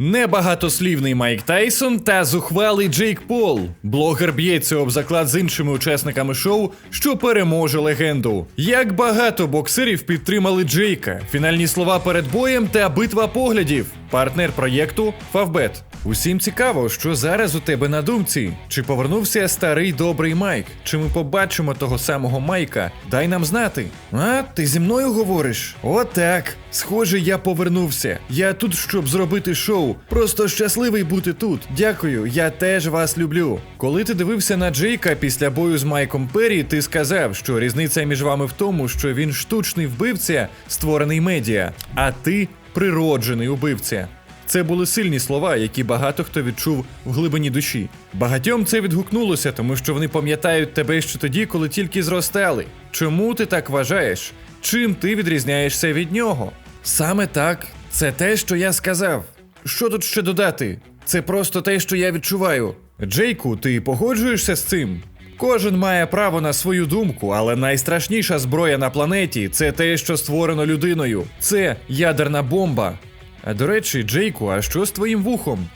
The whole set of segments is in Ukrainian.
Небагатослівний Майк Тайсон та зухвалий Джейк Пол. Блогер б'ється об заклад з іншими учасниками шоу, що переможе легенду. Як багато боксерів підтримали Джейка, фінальні слова перед боєм та битва поглядів. Партнер проєкту Фавбет. Усім цікаво, що зараз у тебе на думці. Чи повернувся старий добрий Майк? Чи ми побачимо того самого Майка? Дай нам знати. А, ти зі мною говориш? Отак. Схоже, я повернувся. Я тут, щоб зробити шоу. Просто щасливий бути тут. Дякую, я теж вас люблю. Коли ти дивився на Джейка після бою з Майком Перрі, ти сказав, що різниця між вами в тому, що він штучний вбивця, створений медіа, а ти природжений убивця. Це були сильні слова, які багато хто відчув в глибині душі. Багатьом це відгукнулося, тому що вони пам'ятають тебе ще тоді, коли тільки зростали. Чому ти так вважаєш? Чим ти відрізняєшся від нього? Саме так, це те, що я сказав. Що тут ще додати? Це просто те, що я відчуваю. Джейку, ти погоджуєшся з цим? Кожен має право на свою думку, але найстрашніша зброя на планеті це те, що створено людиною. Це ядерна бомба. А до речі, Джейку, а що з твоїм вухом?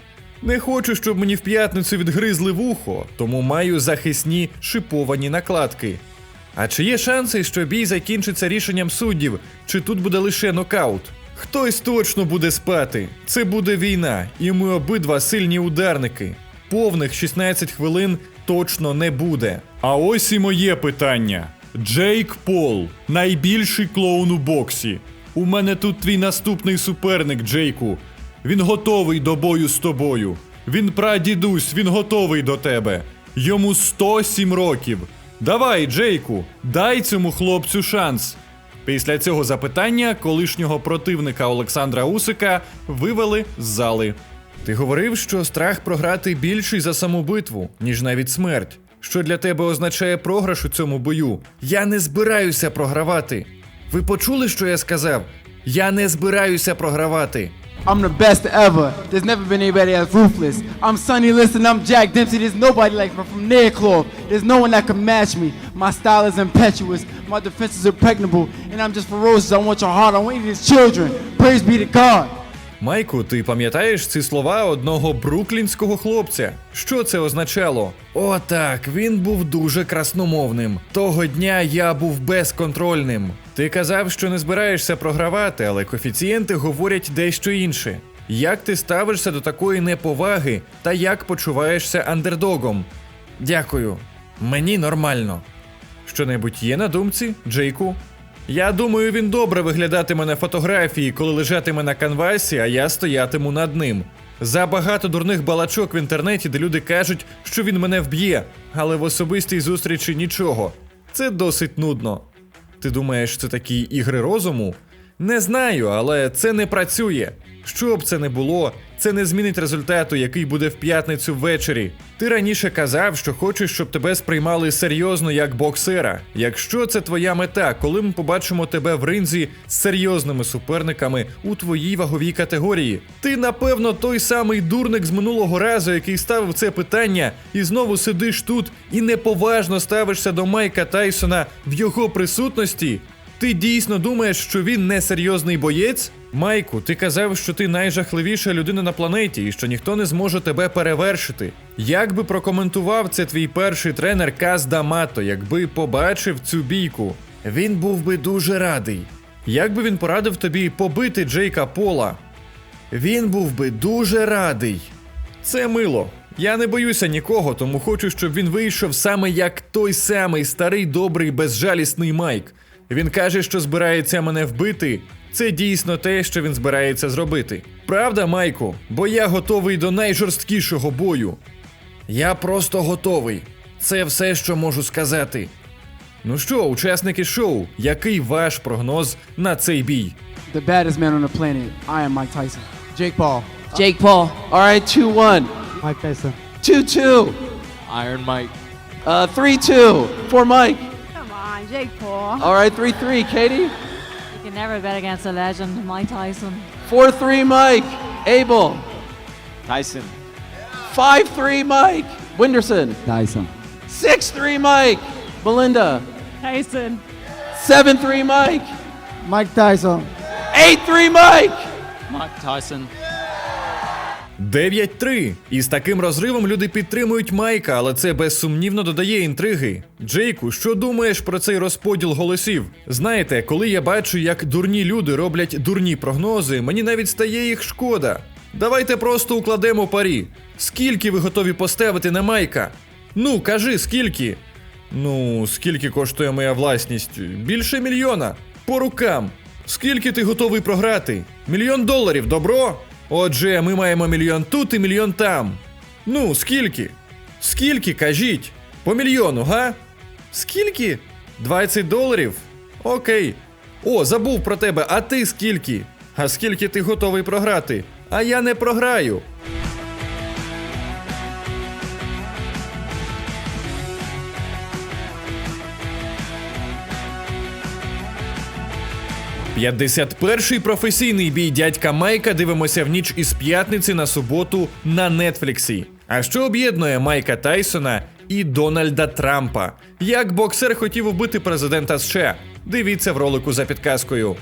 Не хочу, щоб мені в п'ятницю відгризли вухо, тому маю захисні шиповані накладки. А чи є шанси, що бій закінчиться рішенням суддів, чи тут буде лише нокаут? Хтось точно буде спати. Це буде війна, і ми обидва сильні ударники. Повних 16 хвилин точно не буде. А ось і моє питання: Джейк Пол, найбільший клоун у боксі. У мене тут твій наступний суперник, Джейку. Він готовий до бою з тобою. Він прадідусь, він готовий до тебе. Йому 107 років. Давай, Джейку, дай цьому хлопцю шанс. Після цього запитання колишнього противника Олександра Усика вивели з зали. Ти говорив, що страх програти більший за саму битву, ніж навіть смерть. Що для тебе означає програш у цьому бою? Я не збираюся програвати. Ви почули, що я сказав? Я не збираюся програвати. I'm the best ever. There's never been anybody as ruthless. I'm Sonny Liston, I'm Jack Dempsey. There's nobody like me from Nairclaw. There's no one that can match me. My style is impetuous, my defense is impregnable, and I'm just ferocious. I want your heart, I want you as children. Praise be to God. Майку, ти пам'ятаєш ці слова одного бруклінського хлопця? Що це означало? О, так, він був дуже красномовним. Того дня я був безконтрольним. Ти казав, що не збираєшся програвати, але коефіцієнти говорять дещо інше. Як ти ставишся до такої неповаги та як почуваєшся андердогом? Дякую. Мені нормально. Що-небудь є на думці, Джейку? Я думаю, він добре виглядатиме на фотографії, коли лежатиме на канвасі, а я стоятиму над ним. Забагато дурних балачок в інтернеті, де люди кажуть, що він мене вб'є, але в особистій зустрічі нічого. Це досить нудно. Ти думаєш, це такі ігри розуму? Не знаю, але це не працює. Що б це не було, це не змінить результату, який буде в п'ятницю ввечері. Ти раніше казав, що хочеш, щоб тебе сприймали серйозно як боксера. Якщо це твоя мета, коли ми побачимо тебе в ринзі з серйозними суперниками у твоїй ваговій категорії, ти напевно той самий дурник з минулого разу, який ставив це питання, і знову сидиш тут і неповажно ставишся до Майка Тайсона в його присутності. Ти дійсно думаєш, що він не серйозний боєць? Майку, ти казав, що ти найжахливіша людина на планеті і що ніхто не зможе тебе перевершити. Як би прокоментував це твій перший тренер Каз Дамато, якби побачив цю бійку? Він був би дуже радий. Як би він порадив тобі побити Джейка Пола? Він був би дуже радий. Це мило. Я не боюся нікого, тому хочу, щоб він вийшов саме як той самий старий добрий безжалісний Майк. Він каже, що збирається мене вбити. Це дійсно те, що він збирається зробити. Правда, Майку? Бо я готовий до найжорсткішого бою. Я просто готовий. Це все, що можу сказати. Ну що, учасники шоу, який ваш прогноз на цей бій? The baddest man on the planet. I am Mike Tyson. Jake Paul. Jake Paul. All right, 2 1. Mike Tyson. 2 2. Iron Mike. Uh, 3 2 for Mike. Come on, Jake Paul. All right, 3 3. Katie. You can never bet against a legend, Mike Tyson. 4 3 Mike. Abel. Tyson. 5 3 Mike. Winderson. Tyson. 6 3 Mike. Belinda. Tyson. 7 3 Mike. Mike Tyson. 8 3 Mike. Mike Tyson. 9-3. І з таким розривом люди підтримують Майка, але це безсумнівно додає інтриги. Джейку, що думаєш про цей розподіл голосів? Знаєте, коли я бачу, як дурні люди роблять дурні прогнози, мені навіть стає їх шкода. Давайте просто укладемо парі. Скільки ви готові поставити на Майка? Ну, кажи, скільки? Ну, скільки коштує моя власність? Більше мільйона. По рукам. Скільки ти готовий програти? Мільйон доларів, добро? Отже, ми маємо мільйон тут і мільйон там. Ну, скільки? Скільки, кажіть? По мільйону, га? Скільки? 20 доларів? Окей. О, забув про тебе, а ти скільки? А скільки ти готовий програти? А я не програю. П'ятдесят перший професійний бій дядька Майка дивимося в ніч із п'ятниці на суботу на Нетфліксі. А що об'єднує Майка Тайсона і Дональда Трампа? Як боксер хотів вбити президента США? Дивіться в ролику за підказкою.